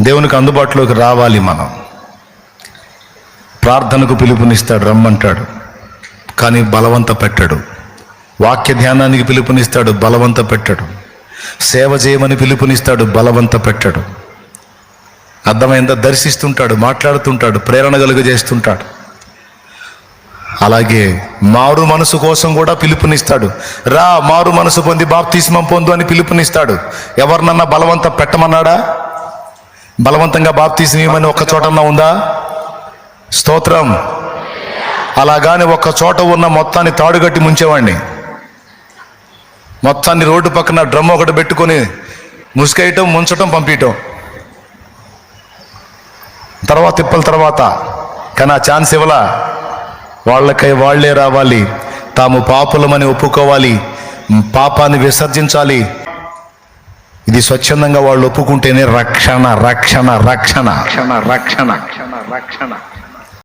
దేవునికి అందుబాటులోకి రావాలి మనం. ప్రార్థనకు పిలుపునిస్తాడు రమ్మంటాడు. కానీ బలవంత పెట్టడు. వాక్య ధ్యానానికి పిలుపునిస్తాడు బలవంత పెట్టడు. సేవ చేయమని పిలుపునిస్తాడు బలవంత పెట్టడు. అర్థమైందా? దర్శిస్తుంటాడు మాట్లాడుతుంటాడు ప్రేరణ కలుగజేస్తుంటాడు అలాగే మారు మనసు కోసం కూడా పిలుపునిస్తాడు. రా మారు మనసు పొంది బాప్తిస్మం పొందు అని పిలుపునిస్తాడు. ఎవరినన్నా బలవంత పెట్టమన్నాడా? బలవంతంగా బాప్తిస్మం ఇవ్వమని ఒక్క చోటన్నా ఉందా? స్తోత్రం. అలాగాని ఒక్క చోట ఉన్న మొత్తాన్ని తాడుగట్టి ముంచేవాడిని మొత్తాన్ని రోడ్డు పక్కన డ్రమ్ ఒకటి పెట్టుకొని ముసుకేయటం ముంచటం పంపించటం తర్వాత తిప్పల తర్వాత. కానీ ఆ ఛాన్స్ ఇవ్వలా. వాళ్ళకై వాళ్ళే రావాలి. తాము పాపులమని ఒప్పుకోవాలి. పాపాన్ని విసర్జించాలి. ఇది స్వచ్ఛందంగా వాళ్ళు ఒప్పుకుంటేనే రక్షణ రక్షణ రక్షణ. రక్షణ రక్షణ రక్షణ